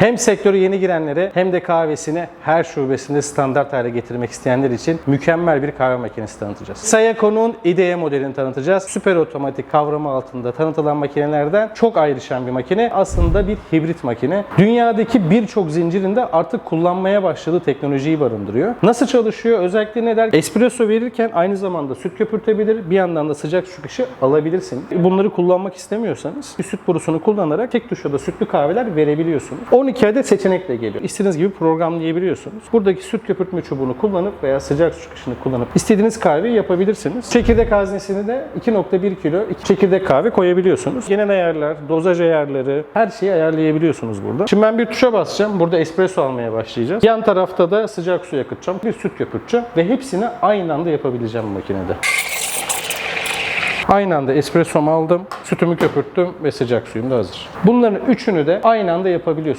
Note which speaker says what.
Speaker 1: Hem sektöre yeni girenlere hem de kahvesini her şubesinde standart hale getirmek isteyenler için mükemmel bir kahve makinesi tanıtacağız. Sayako'nun IDE modelini tanıtacağız. Süper otomatik kavramı altında tanıtılan makinelerden çok ayrışan bir makine. Aslında bir hibrit makine. Dünyadaki birçok zincirinde artık kullanmaya başladığı teknolojiyi barındırıyor. Nasıl çalışıyor? Özellikle ne der? Espresso verirken aynı zamanda süt köpürtebilir. Bir yandan da sıcak çıkışı alabilirsiniz. Bunları kullanmak istemiyorsanız bir süt borusunu kullanarak tek tuşla da sütlü kahveler verebiliyorsunuz. 12 adet seçenekle geliyor. İstediğiniz gibi programlayabiliyorsunuz. Buradaki süt köpürtme çubuğunu kullanıp veya sıcak su çıkışını kullanıp istediğiniz kahveyi yapabilirsiniz. Çekirdek haznesini de 2.1 kilo çekirdek kahve koyabiliyorsunuz. Genel ayarlar, dozaj ayarları her şeyi ayarlayabiliyorsunuz burada. Şimdi ben bir tuşa basacağım. Burada espresso almaya başlayacağız. Yan tarafta da sıcak su yakıtacağım. Bir süt köpürteceğim ve hepsini aynı anda yapabileceğim makinede. Aynı anda espressomu aldım, sütümü köpürttüm ve sıcak suyum da hazır. Bunların üçünü de aynı anda yapabiliyorsun.